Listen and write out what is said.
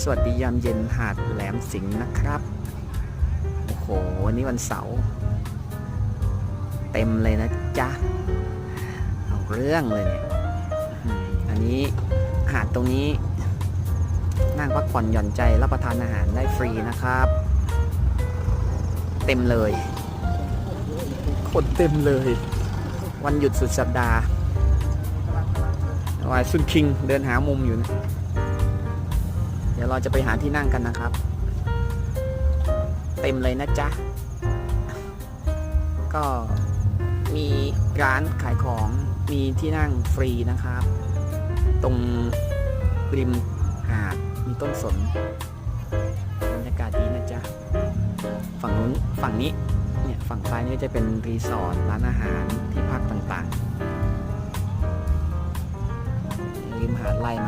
สวัสดียามเย็นหาดแหลมสิงห์นะครับ โอ้โห วันนี้วันเสาร์ เต็มเลยนะจ๊ะ เอาเรื่องเลยเนี่ยอืมอันนี้หาดตรงนี้ นั่งพักผ่อนหย่อนใจรับประทานอาหารได้ฟรีนะครับ เต็มเลย คนเต็มเลย วันหยุดสุดสัปดาห์ วายซุนคิงเดินหามุมอยู่นะ เดี๋ยวเราจะไปหาที่นั่งกันนะครับ เต็มเลยนะจ๊ะ ก็มีร้านขายของมีที่นั่งฟรีนะครับ ตรงริมหาดมีต้นสนบรรยากาศดีนะจ๊ะ ฝั่งนู้นฝั่งนี้เนี่ยฝั่งซ้ายนี่จะเป็นรีสอร์ทร้านอาหารที่พักต่างๆ ริมหาดไล่ม